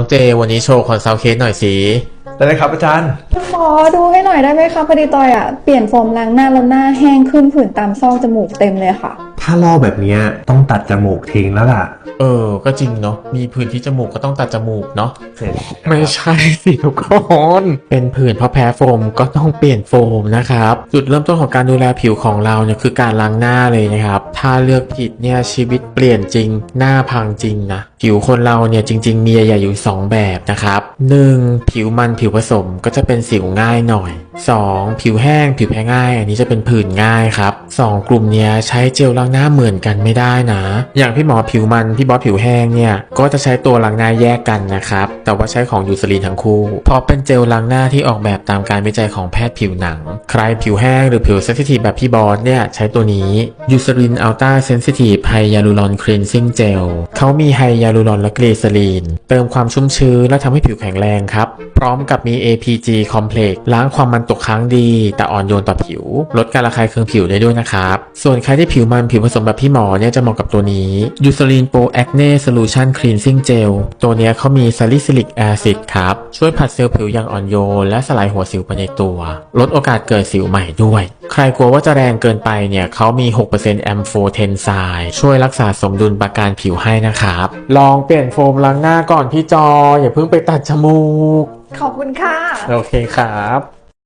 น้องเจวันนี้โชว์คอนซัลเคสหน่อยสิได้เลยครับอาจารย์ หมอดูให้หน่อยได้ไหมคะพอดีตอยอะเปลี่ยนโฟมล้างหน้าแล้วหน้าแห้งขึ้นผื่นตามซอกจมูกเต็มเลยค่ะ ถ้าลอกแบบเนี้ยต้องตัดจมูกทิ้งแล้วล่ะ เออ ก็จริงเนาะมีผื่นที่จมูกก็ต้องตัดจมูกเนาะเสร็จไม่ใช่สิทุกคนเป็นผื่นเพราะแพ้โฟมก็ต้องเปลี่ยนโฟมนะครับจุดเริ่มต้นของการดูแลผิวของเราเนี่ยคือการล้างหน้าเลยนะครับ ถ้าเลือกผิดเนี่ยชีวิตเปลี่ยนจริงหน้าพังจริงนะ ผิวคนเราเนี่ยจริง ๆ มีใหญ่ๆอยู่ 2 แบบนะครับ 1. ผิวมันผิวผสมก็จะเป็นสิวง่ายหน่อย 2. ผิวแห้งผิวแพ้ง่าย อันนี้จะเป็นผื่นง่ายครับสองกลุ่มเนี้ยใช้เจลล้างหน้าเหมือนกันไม่ได้นะ อย่างพี่หมอผิวมันพี่บอสผิวแห้งเนี่ยก็จะใช้ตัวล้างหน้าแยกกันนะครับ แต่ว่าใช้ของยูซลีนทั้งคู่เพราะเป็นเจลล้างหน้าที่ออกแบบตามการวิจัยของแพทย์ผิวหนัง ใครผิวแห้งหรือผิวเซนซิทีฟแบบพี่บอสเนี่ยใช้ตัวนี้ยูซลีนอัลต้าเซนซิทีฟไฮยาลูรอนคลีนซิ่งเจลเขามีไฮยาลูรอนและกลีเซอรีน เติมความชุ่มชื้นและทำให้ผิวแข็งแรงครับ พร้อมกับมี APG Complex ล้างความมันตกค้างดี แต่อ่อนโยนต่อผิว ลดการระคายเคืองผิวได้ด้วยนะครับ ส่วนใครที่ผิวมันผิวผสมแบบพี่หมอเนี่ยจะเหมาะกับตัวนี้ Eucerin Pro Acne Solution Cleansing Gel ตัวเนี้ยเขามี Salicylic Acid ครับ ช่วยผัดเซลล์ผิวอย่างอ่อนโยน และสลายหัวสิวไปในตัว ลดโอกาสเกิดสิวใหม่ด้วย ใครกลัวว่าจะแรงเกินไปเนี่ยเขามี 6% a m p h o t e n s i ช่วยรักษาสมดุลประการผิวให้นะครับลลองเปลี่ยนโฟมล้างหน้าก่อนพี่จอ อย่าเพิ่งไปตัดจมูก ขอบคุณค่ะ โอเคครับ